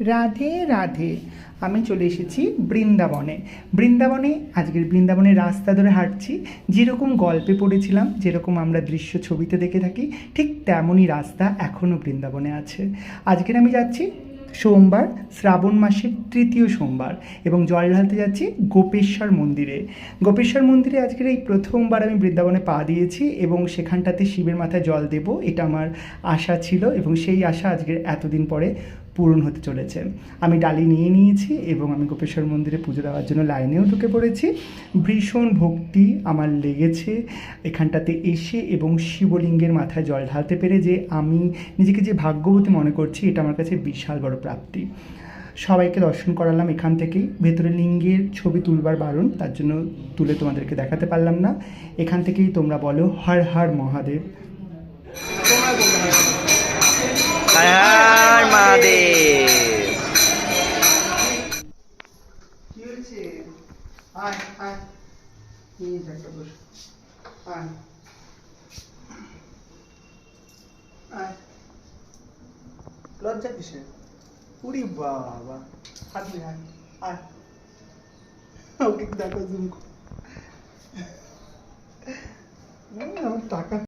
রাধে রাধে। আমি চলে এসেছি বৃন্দাবনে। বৃন্দাবনে, আজকের বৃন্দাবনের রাস্তা ধরে হাঁটছি। যেরকম গল্পে পড়েছিলাম, যেরকম আমরা দৃশ্য ছবিতে দেখে থাকি, ঠিক তেমনই রাস্তা এখনও বৃন্দাবনে আছে। আজকের আমি যাচ্ছি সোমবার, শ্রাবণ মাসের তৃতীয় সোমবার, এবং জল ঢালতে যাচ্ছি গোপেশ্বর মন্দিরে। গোপেশ্বর মন্দিরে আজকের এই প্রথমবার আমি বৃন্দাবনে পা দিয়েছি, এবং সেখানটাতে শিবের মাথায় জল দেব, এটা আমার আশা ছিল, এবং সেই আশা আজকের এতদিন পরে পূরণ হতে চলেছে। আমি ডালি নিয়ে নিয়েছি এবং আমি গোপেশ্বর মন্দিরে পুজো দেওয়ার জন্য লাইনেও ঢুকে পড়েছি। ভীষণ ভক্তি আমার লেগেছে এখানটাতে এসে এবং শিবলিঙ্গের মাথায় জল ঢালতে পেরে যে আমি নিজেকে যে ভাগ্যবতী মনে করছি, এটা আমার কাছে বিশাল বড় প্রাপ্তি। সবাইকে দর্শন করালাম এখান থেকেই। ভেতরে লিঙ্গের ছবি তুলবার বারণ, তার জন্য তুলে তোমাদেরকে দেখাতে পারলাম না। এখান থেকেই তোমরা বলো, হর হর মহাদেব। হয়েছে আয় আয় নিয়ে যা একটা বস আয় আয় লজ্জা কিসে উরি বাবা হাত আয় ওকে দেখো জুম